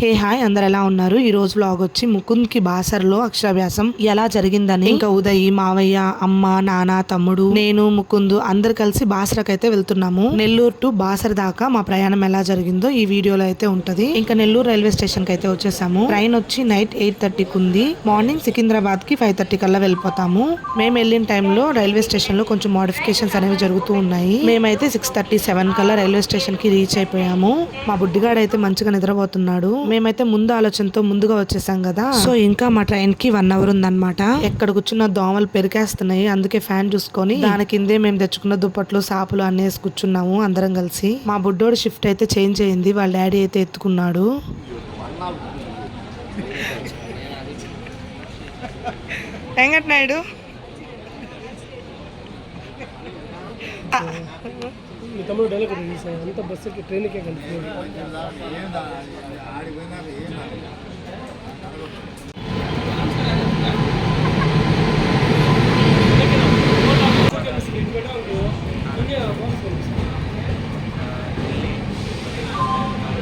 Hey hi అందరు ఎలా ఉన్నారు? ఈ రోజు వ్లాగ్ వచ్చి ముకుంద్కి బాసర్లో అక్షరాభ్యాసం ఎలా జరిగిందని ఇంకా ఉదయ్ మావయ్య అమ్మ నాన్న తమ్ముడు నేను ముకుంద్ అందరు కలిసి బాసరకు అయితే వెళ్తున్నాము. నెల్లూరు టు బాసర్ దాకా మా ప్రయాణం ఎలా జరిగిందో ఈ వీడియోలో అయితే ఉంటది. ఇంకా నెల్లూరు రైల్వే స్టేషన్కి అయితే వచ్చేసాము. ట్రైన్ వచ్చి నైట్ ఎయిట్ థర్టీకి ఉంది. మార్నింగ్ సికింద్రాబాద్కి ఫైవ్ థర్టీ కల్లా వెళ్ళిపోతాము. మేము వెళ్ళిన టైంలో రైల్వే స్టేషన్లో కొంచెం మోడిఫికేషన్స్ అనేవి జరుగుతూ ఉన్నాయి. మేమైతే సిక్స్ థర్టీ సెవెన్ కల్లా రైల్వే స్టేషన్కి రీచ్ అయిపోయాము. మా బుడ్డిగాడు అయితే మంచిగా నిద్రపోతున్నాడు. మేమైతే ముందు ఆలోచనతో ముందుగా వచ్చేసాం కదా. సో ఇంకా మా ట్రైన్కి వన్ అవర్ ఉందన్నమాట. ఎక్కడ కూర్చున్న దోమలు పెరికేస్తున్నాయి. అందుకే ఫ్యాన్ చూసుకొని దాని కిందే మేము తెచ్చుకున్న దుప్పట్లు సాపులు అనేసి వేసి కూర్చున్నాము అందరం కలిసి. మా బుడ్డోడు షిఫ్ట్ అయితే చేంజ్ అయింది. వాళ్ళ డాడీ అయితే ఎత్తుకున్నాడు. వెంకటనాయుడు మీ తమ్ముడు డైలాగ్ కూడా అంత బస్సుకి ట్రైన్కే కలిపి.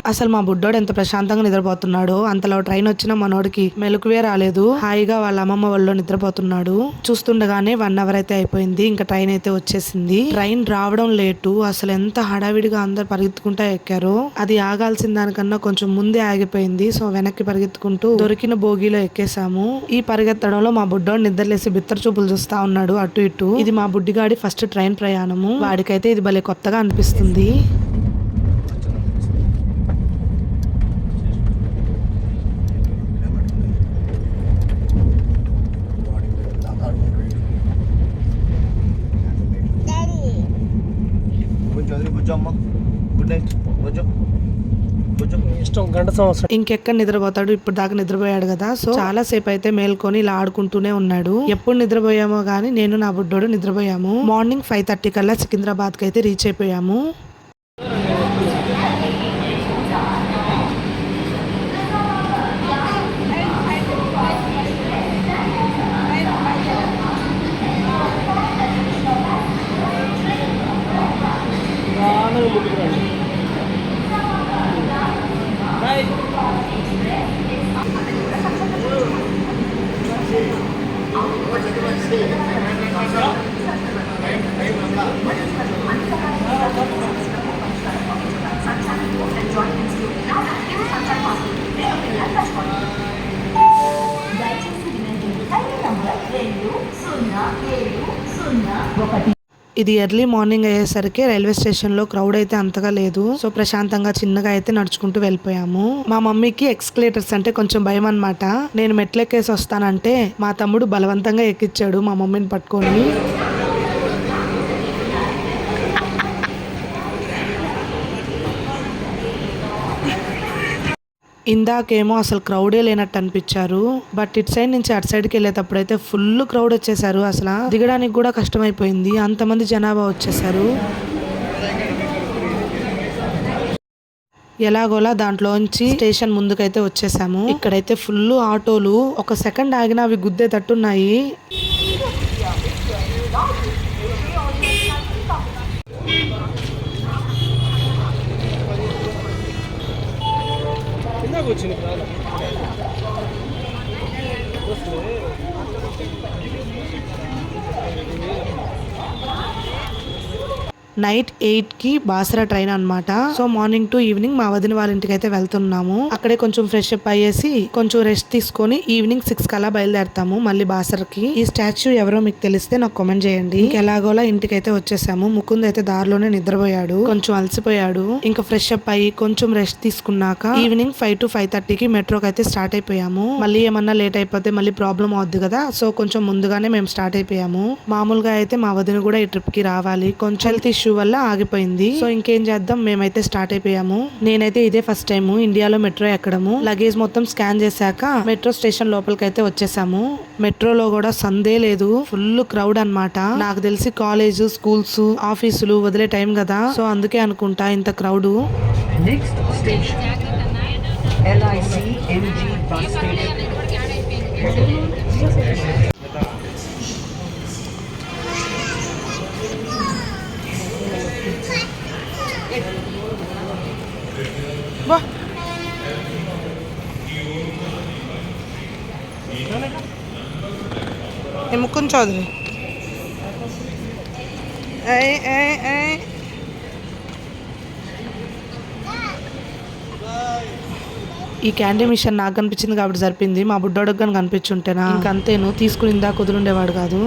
అసలు మా బుడ్డోడు ఎంత ప్రశాంతంగా నిద్రపోతున్నాడో. అంతలో ట్రైన్ వచ్చిన మనోడికి మెలకువే రాలేదు. హాయిగా వాళ్ళ అమ్మమ్మ వాళ్ళు నిద్రపోతున్నాడు. చూస్తుండగానే వన్ అవర్ అయితే అయిపోయింది. ఇంకా ట్రైన్ అయితే వచ్చేసింది. ట్రైన్ రావడం లేటు. అసలు ఎంత హడావిడిగా అందరు పరిగెత్తుకుంటా ఎక్కారో. అది ఆగాల్సిన దానికన్నా కొంచెం ముందే ఆగిపోయింది. సో వెనక్కి పరిగెత్తుకుంటూ దొరికిన బోగీలో ఎక్కేసాము ఈ పరిగెత్తడంలో మా బుడ్డోడు నిద్రలేసి బిత్తర చూపులు చూస్తా ఉన్నాడు అటు ఇటు. ఇది మా బుడ్డిగాడి ఫస్ట్ ట్రైన్ ప్రయాణము. వాడికైతే ఇది భలే కొత్తగా అనిపిస్తుంది. ఇష్టం గంట సంవత్సరం. ఇంకెక్కడ నిద్రపోతాడు? ఇప్పుడు దాకా నిద్రపోయాడు కదా. సో చాలా సేపు అయితే మేల్కొని ఇలా ఆడుకుంటూనే ఉన్నాడు. ఎప్పుడు నిద్రపోయామో గానీ నేను నా బుడ్డోడు నిద్రపోయాము. మార్నింగ్ ఫైవ్ థర్టీ కల్లా సికింద్రాబాద్కి అయితే రీచ్ అయిపోయాము. ఇది ఎర్లీ మార్నింగ్ అయ్యేసరికి రైల్వే స్టేషన్లో క్రౌడ్ అయితే అంతగా లేదు. సో ప్రశాంతంగా చిన్నగా అయితే నడుచుకుంటూ వెళ్ళిపోయాము. మా మమ్మీకి ఎక్స్కలేటర్స్ అంటే కొంచెం భయం అన్నమాట. నేను మెట్లెక్కేసి వస్తానంటే మా తమ్ముడు బలవంతంగా ఎక్కిచ్చాడు మా మమ్మీని పట్టుకొని. ఇందాకేమో అసలు క్రౌడే లేనట్టు అనిపించారు బట్ ఇటు సైడ్ నుంచి అటు సైడ్కి వెళ్ళేటప్పుడు అయితే ఫుల్ క్రౌడ్ వచ్చేసారు అసలు. దిగడానికి కూడా కష్టమైపోయింది అంతమంది జనాభా వచ్చేసారు. ఎలాగోలా దాంట్లోంచి స్టేషన్ ముందుకైతే వచ్చేసాము. ఇక్కడైతే ఫుల్ ఆటోలు ఒక సెకండ్ ఆగిన అవి గుద్దేటట్టున్నాయి వచ్చింది ప్రాణం నైట్ ఎయిట్కి బాసర ట్రైన్ అన్నమాట. సో మార్నింగ్ టు ఈవినింగ్ మా వదిన వాళ్ళ ఇంటికి అయితే వెళ్తున్నాము. అక్కడే కొంచెం ఫ్రెష్ అప్ అయ్యేసి కొంచెం రెస్ట్ తీసుకొని ఈవినింగ్ సిక్స్ కల్లా బయలుదేరతాము మళ్ళీ బాసర్కి. ఈ స్టాచ్యూ ఎవరో మీకు తెలిస్తే నాకు కామెంట్ చేయండి. ఎలాగోలా ఇంటికి అయితే వచ్చేసాము. ముకుంద్ అయితే దారిలోనే నిద్రపోయాడు. కొంచెం అలసిపోయాడు. ఇంకా ఫ్రెష్ అప్ అయ్యి కొంచెం రెస్ట్ తీసుకున్నాక ఈవినింగ్ ఫైవ్ టు ఫైవ్ థర్టీకి మెట్రోకి అయితే స్టార్ట్ అయిపోయాము. మళ్ళీ ఏమన్నా లేట్ అయిపోతే మళ్ళీ ప్రాబ్లం అవుద్ది కదా. సో కొంచెం ముందుగానే మేము స్టార్ట్ అయిపోయాము. మామూలుగా అయితే మా వదిన కూడా ఈ ట్రిప్కి రావాలి. కొంచెం హెల్త్ ఇష్యూ వల్ల ఆగిపోయింది. సో ఇంకేం చేద్దాం? మేమైతే స్టార్ట్ అయిపోయాము. నేనైతే ఇదే ఫస్ట్ టైం ఇండియాలో మెట్రో ఎక్కడము. లగేజ్ మొత్తం స్కాన్ చేశాక మెట్రో స్టేషన్ లోపలికి అయితే వచ్చేసాము. మెట్రోలో కూడా సందే లేదు. ఫుల్ క్రౌడ్ అన్నమాట. నాకు తెలిసి కాలేజ్ స్కూల్స్ ఆఫీసులు వదిలే టైం కదా. సో అందుకే అనుకుంటా ఇంత crowd LIC MG bus station. ఏ ముక్కుని చౌదరి ఏయ్, ఏయ్, ఏయ్. ఈ క్యాండీ మిషన్ నాకు కనిపించింది కాబట్టి సరిపోయింది. మా బుడ్డోడికి కానీ కనిపించుంటేనా? ఇంకంతేను తీసుకుని ఇందా కుదురుండేవాడు కాదు.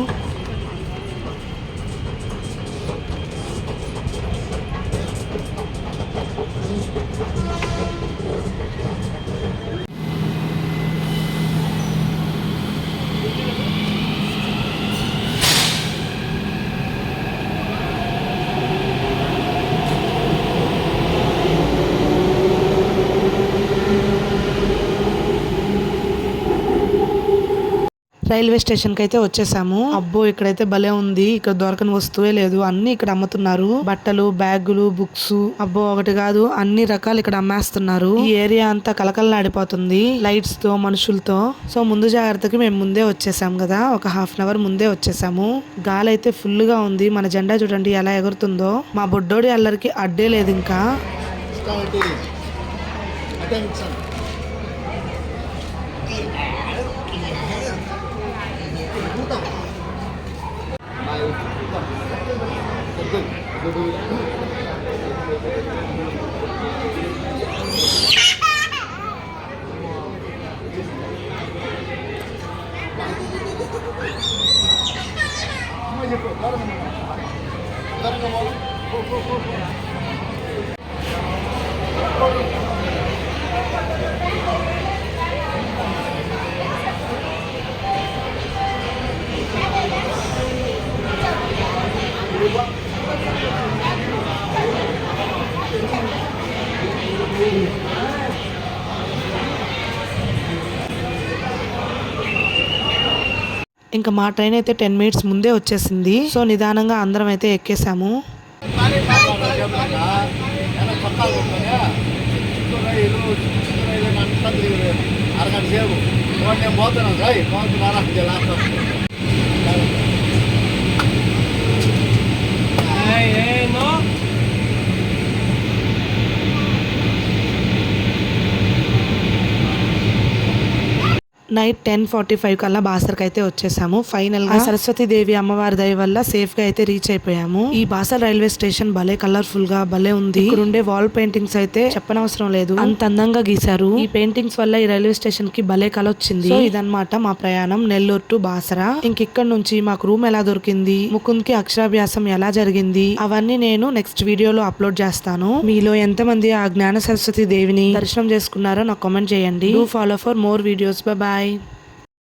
రైల్వే స్టేషన్కి అయితే వచ్చేసాము. అబ్బో ఇక్కడైతే భలే ఉంది. ఇక్కడ దొరకని వస్తువే లేదు. అన్ని ఇక్కడ అమ్ముతున్నారు. బట్టలు బ్యాగులు బుక్స్. అబ్బో ఒకటి కాదు. అన్ని రకాలు ఇక్కడ అమ్మేస్తున్నారు. ఈ ఏరియా అంతా కలకలలాడిపోతుంది. లైట్స్తో మనుషులతో. సో ముందు జాగ్రత్తకి మేము ముందే వచ్చేసాం కదా. ఒక హాఫ్ అన్ అవర్ ముందే వచ్చేసాము. గాలి అయితే ఫుల్గా ఉంది. మన జెండా చూడండి ఎలా ఎగురుతుందో. మా బుడ్డోడి అల్లరికి అడ్డే లేదు ఇంకా. ఇంకా మా ట్రైన్ అయితే టెన్ మినిట్స్ ముందే వచ్చేసింది. సో నిదానంగా అందరం అయితే ఎక్కేసాము. zero. Quando tem bota não sai, quando vai lá de lá. Tá? Ai, ai, não. Night ten forty five కల్లా బాసర్కి అయితే వచ్చేసాము. ఫైనల్గా సరస్వతి దేవి అమ్మవారి దయ వల్ల సేఫ్గా అయితే రీచ్ అయిపోయాము. ఈ బాసర్ రైల్వే స్టేషన్ భలే కలర్ఫుల్గా భలే ఉంది. ఇక్కడ ఉండే వాల్ పెయింటింగ్స్ అయితే చెప్పనవసరం లేదు. అంత అందంగా గీశారు. ఈ పెయింటింగ్స్ వల్ల ఈ రైల్వే స్టేషన్కి భలే కల వచ్చింది. సో ఇదన్నమాట మా ప్రయాణం నెల్లూరు టు బాసరా. ఇంక ఇక్కడ నుంచి మాకు రూమ్ ఎలా దొరికింది? ముకుంద్కి అక్షరాభ్యాసం ఎలా జరిగింది? అవన్నీ నేను నెక్స్ట్ వీడియోలో అప్లోడ్ చేస్తాను. మీలో ఎంతమంది ఆ జ్ఞాన సరస్వతి దేవిని దర్శనం చేసుకున్నారో నాకు కామెంట్ చేయండి. Do follow for more videos bye Bye.